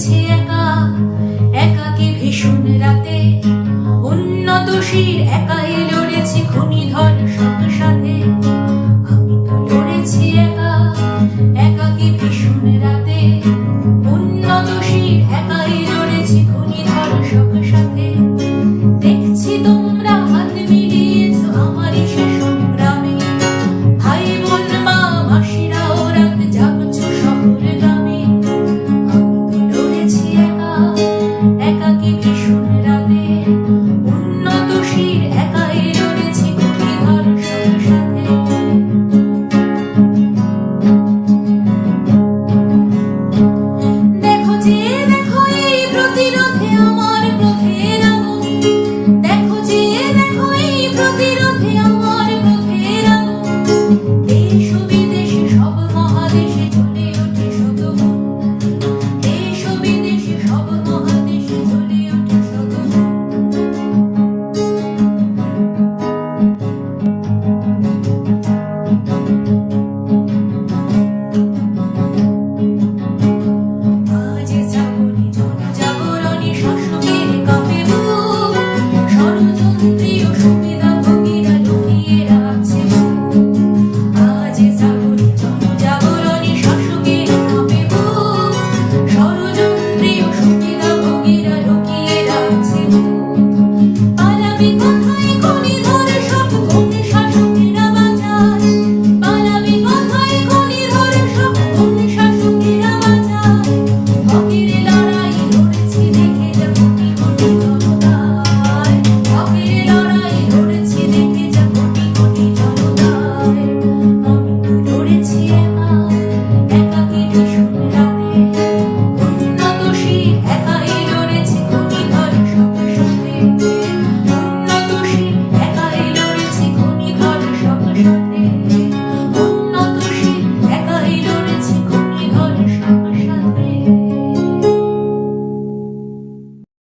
গেছে একা একাকে ভীষণ রাতে। উন্নত শির একা এলো রেছি খুনি ধর